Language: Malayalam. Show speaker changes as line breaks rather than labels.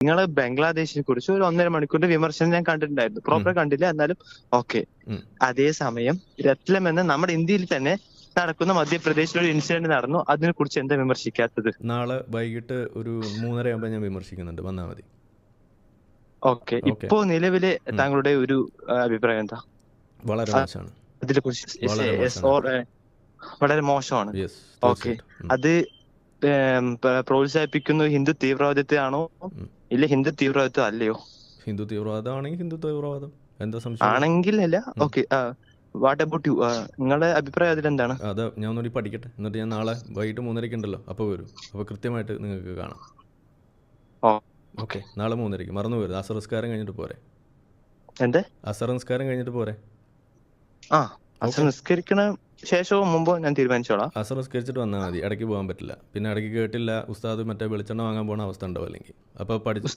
നിങ്ങൾ ബംഗ്ലാദേശിനെ കുറിച്ച് ഒരു ഒന്നര മണിക്കൂറിന്റെ വിമർശനം ഞാൻ കണ്ടിട്ടുണ്ടായിരുന്നു. പ്രോപ്പർ കണ്ടില്ല എന്നാലും ഓക്കെ. അതേസമയം രത്ലം എന്ന നമ്മുടെ ഇന്ത്യയിൽ തന്നെ നടക്കുന്ന മധ്യപ്രദേശിൽ ഒരു ഇൻസിഡന്റ് നടന്നു. അതിനെ കുറിച്ച് എന്താ വിമർശിക്കാത്തത്?
നാളെ വൈകിട്ട് ഒരു മൂന്നര ആകുമ്പോൾ ഞാൻ വിമർശിക്കുന്നുണ്ട്. വന്നാൽ മതി.
ഓക്കെ ഇപ്പോ നിലവിലെ. താങ്കളുടെ ഒരു അഭിപ്രായം എന്താ?
വളരെ മോശമാണ്.
അതിനെ കുറിച്ച്
വളരെ മോശമാണ്.
ഓക്കെ അത് പ്രോത്സാഹിപ്പിക്കുന്നു ഹിന്ദു തീവ്രവാദത്തെയാണോ?
ഉം.
ഇല്ല ഹിന്ദു തീവ്രവാദിത്വം അല്ലയോ?
ഹിന്ദു തീവ്രവാദം ആണെങ്കിൽ ഹിന്ദു തീവ്രവാദം. എന്താ സംശയം?
ആണെങ്കിൽ അല്ല. ഓക്കെ വാട്ട് അബൌട്ട് യു നിങ്ങളുടെ അഭിപ്രായം അതിലെന്താണ്
അത് ഞാൻ ഒന്നുകൂടി പഠിക്കട്ടെ. എന്നിട്ട് ഞാൻ നാളെ വൈകിട്ട് മൂന്നരയ്ക്ക് ഉണ്ടല്ലോ അപ്പോൾ വരും. അപ്പോൾ കൃത്യമായിട്ട് നിങ്ങൾക്ക് കാണാം. ഓക്കെ നാളെ മൂന്നരയ്ക്ക്. മറന്നു പോരുത്. അസംസ്കാരം കഴിഞ്ഞിട്ട് പോരെ.
എന്തേ?
അസർ നിസ്കാരം കഴിഞ്ഞിട്ട് പോരെ.
ആ അസർ നിസ്കരിക്കണ ശേഷവും മുമ്പോ ഞാൻ തീരുമാനിച്ചോളാം.
അസർ നിസ്കരിച്ചിട്ട് വന്നാൽ മതി. ഇടയ്ക്ക് പോകാൻ പറ്റില്ല. പിന്നെ ഇടയ്ക്ക് കേട്ടില്ല. ഉസ്താദ് മറ്റേ വെളിച്ചെണ്ണ വാങ്ങാൻ പോണ അവസ്ഥ ഉണ്ടാവും അല്ലെങ്കിൽ? അപ്പൊ പഠിച്ച്